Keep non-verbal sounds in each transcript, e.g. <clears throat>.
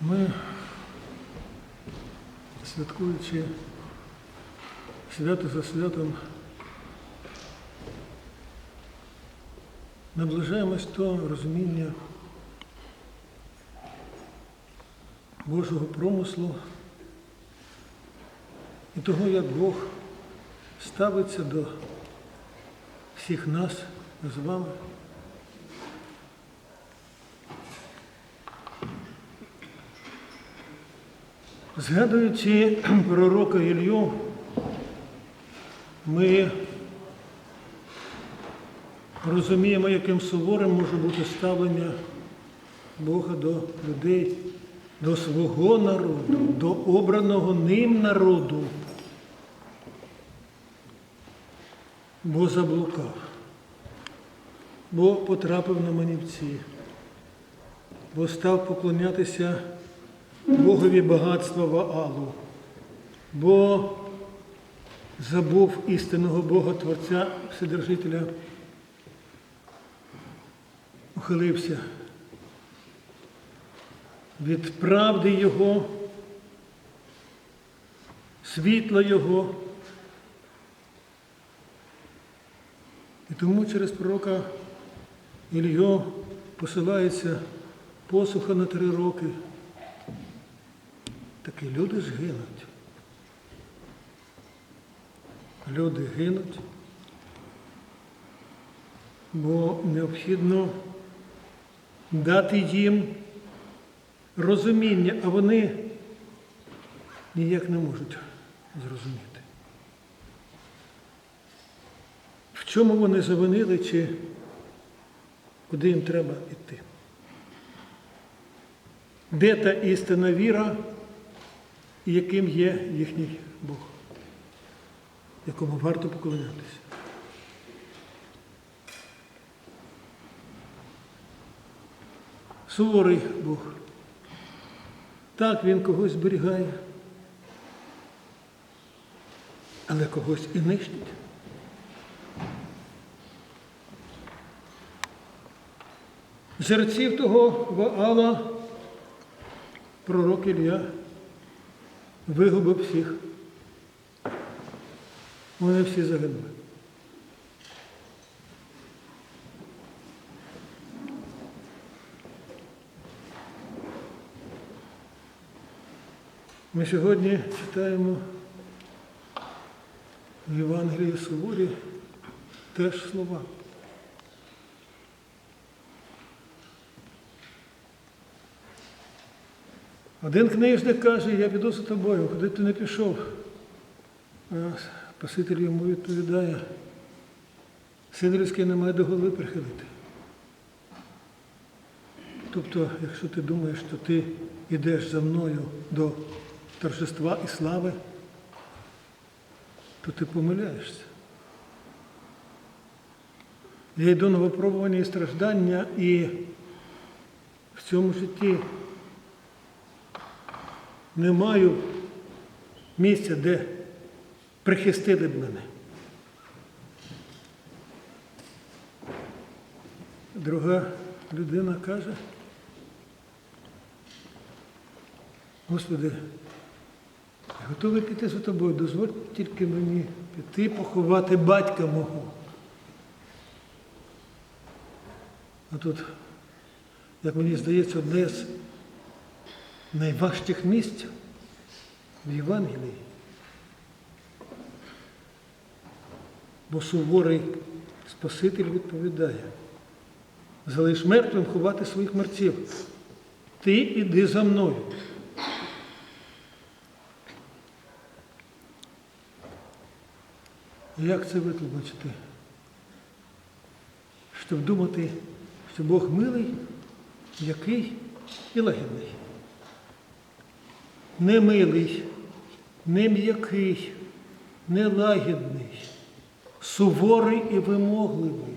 Ми, святкуючи свято за святом, наближаємось до розуміння Божого промислу і того, як Бог ставиться до всіх нас з вами. Згадуючи <clears throat> пророка Ілью, ми розуміємо, яким суворим може бути ставлення Бога до людей, до свого народу, до обраного ним народу, бо заблукав, бо потрапив на манівці, бо став поклонятися Богові багатства Ваалу, бо забув істинного Бога Творця, Вседержителя, ухилився від правди Його, світла Його. І тому через пророка Ільйо посилається посуха на три роки. Такі люди ж гинуть. Люди гинуть, бо необхідно дати їм розуміння, а вони ніяк не можуть зрозуміти. В чому вони завинили чи куди їм треба йти? Де та істинна віра? І яким є їхній Бог, якому варто поклонятися. Суворий Бог. Так він когось зберігає, але когось і нищить. Жерців того Ваала пророк Ілля вигубив всіх. Вони всі загинули. Ми сьогодні читаємо в Євангелії Суворі теж слова. Один книжник каже, я піду за тобою, куди ти не пішов. Спаситель йому відповідає, Сидорівський не має до голови прихилити. Тобто, якщо ти думаєш, що ти йдеш за мною до торжества і слави, то ти помиляєшся. Я йду на випробування і страждання, і в цьому житті не маю місця, де прихистили б мене. Друга людина каже, Господи, я готовий піти за тобою, дозволь тільки мені піти поховати батька мого. А тут, як мені здається, одне з найважчих місць в Євангелії. Бо суворий Спаситель відповідає, залиш мертвим ховати своїх мерців. Ти іди за мною. Як це витлумачити? Щоб думати, що Бог милий, який і лагідний не милий, не м'який, не лагідний, суворий і вимогливий.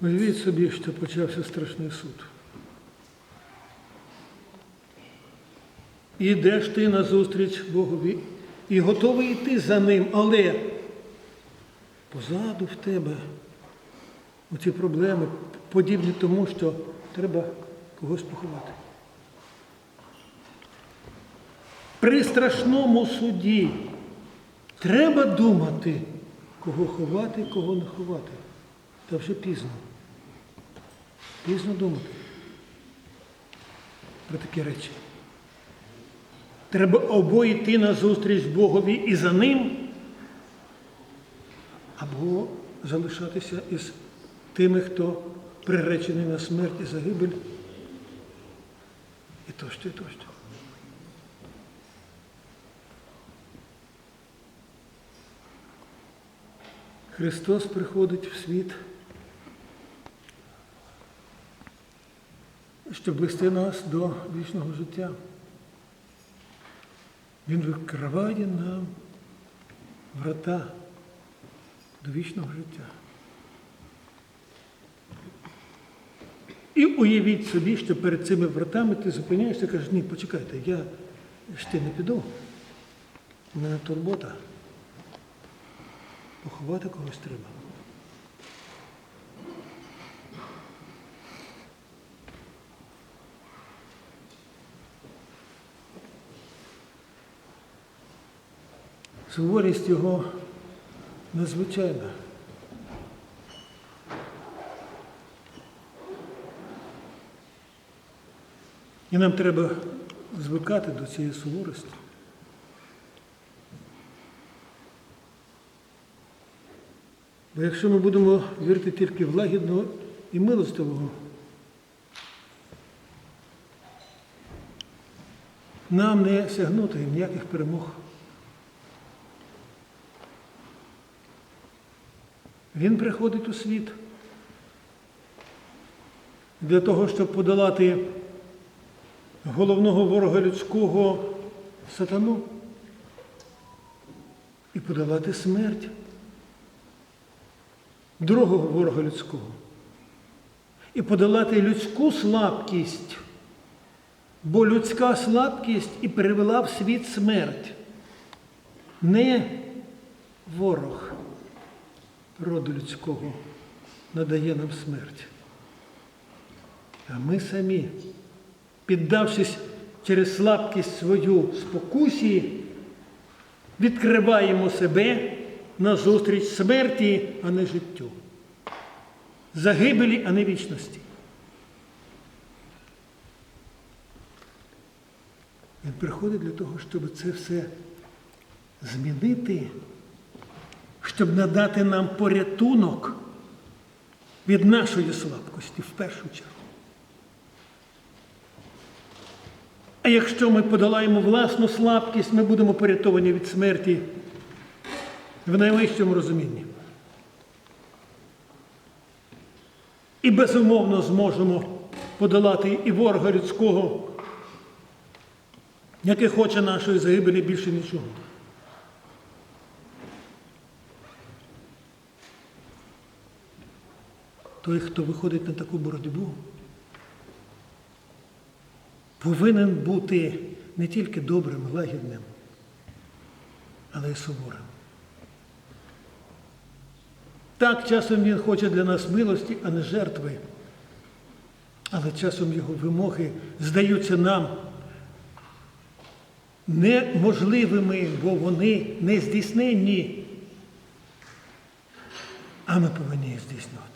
Уявіть собі, що почався страшний суд. Ідеш ти назустріч Богові і готовий йти за ним, але позаду в тебе оці проблеми подібні тому, що треба когось поховати. При страшному суді треба думати, кого ховати, кого не ховати. Та вже пізно. Пізно думати про такі речі. Треба або йти на зустріч Богові і за ним, або залишатися із тими, хто приречений на смерть і загибель. І тощо, і тощо. Христос приходить в світ, щоб вести нас до вічного життя. Він відкриває нам врата до вічного життя. І уявіть собі, що перед цими вратами ти зупиняєшся і кажеш, ні, почекайте, я ще не піду. У мене турбота. Поховати когось треба. Суворість його надзвичайна. І нам треба звикати до цієї суворості. Бо якщо ми будемо вірити тільки в лагідного і милостивого, нам не сягнути ніяких перемог. Він приходить у світ для того, щоб подолати головного ворога людського сатану і подолати смерть другого ворога людського. І подолати людську слабкість, бо людська слабкість і перевела в світ смерть. Не ворог роду людського надає нам смерть. А ми самі, піддавшись через слабкість свою спокусі, відкриваємо себе назустріч смерті, а не життю. Загибелі, а не вічності. Він приходить для того, щоб це все змінити, щоб надати нам порятунок від нашої слабкості в першу чергу. А якщо ми подолаємо власну слабкість, ми будемо порятовані від смерті в найвищому розумінні. І безумовно зможемо подолати і ворога людського, який хоче нашої загибелі більше нічого. Той, хто виходить на таку боротьбу, повинен бути не тільки добрим, лагідним, але й суворим. Так, часом він хоче для нас милості, а не жертви. Але часом його вимоги здаються нам неможливими, бо вони не здійсненні. А ми повинні їх здійснювати.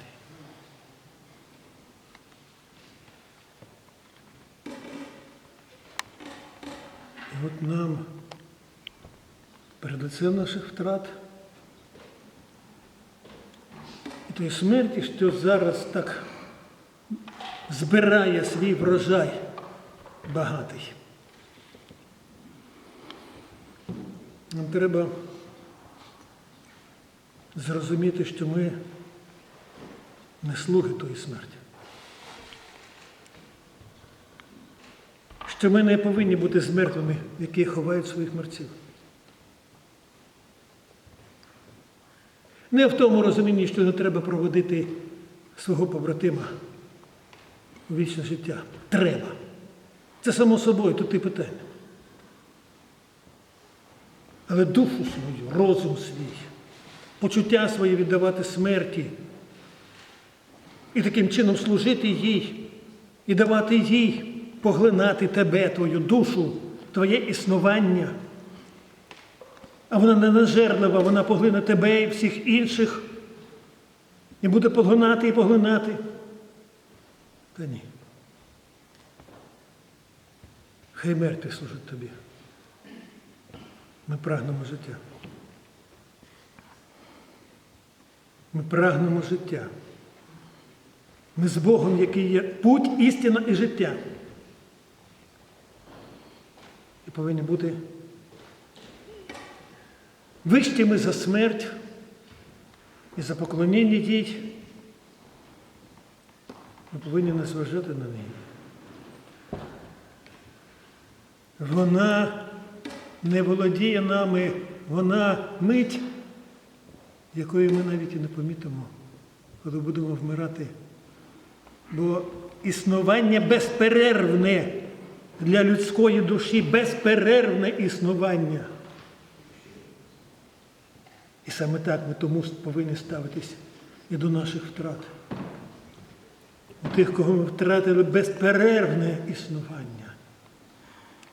От нам перед лицем наших втрат і тої смерті, що зараз так збирає свій врожай багатий. Нам треба зрозуміти, що ми не слуги тої смерті. Що ми не повинні бути з мертвими, які ховають своїх мерців. Не в тому розумінні, що не треба проводити свого побратима у вічне життя. Треба. Це само собою, тут і питання. Але душу свою, розум свій, почуття своє віддавати смерті і таким чином служити їй і давати їй поглинати тебе, твою душу, твоє існування. А вона не нажерлива, вона поглине тебе і всіх інших. І буде поглинати і поглинати. Та ні. Хай мертві служать тобі. Ми прагнемо життя. Ми прагнемо життя. Ми з Богом, який є путь, істина і життя. І повинні бути вищими за смерть і за поклоніння їй. Ми повинні не зважати на неї. Вона не володіє нами, вона мить, якої ми навіть і не помітимо, коли будемо вмирати. Бо існування безперервне для людської душі, безперервне існування. І саме так ми тому повинні ставитись і до наших втрат. У тих, кого ми втратили безперервне існування.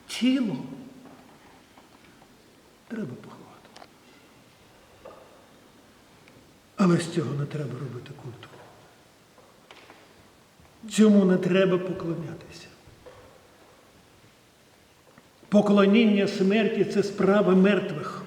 Тіло треба поховати. Але з цього не треба робити культу. Цьому не треба поклонятися. Поклоніння смерті це справа мертвих.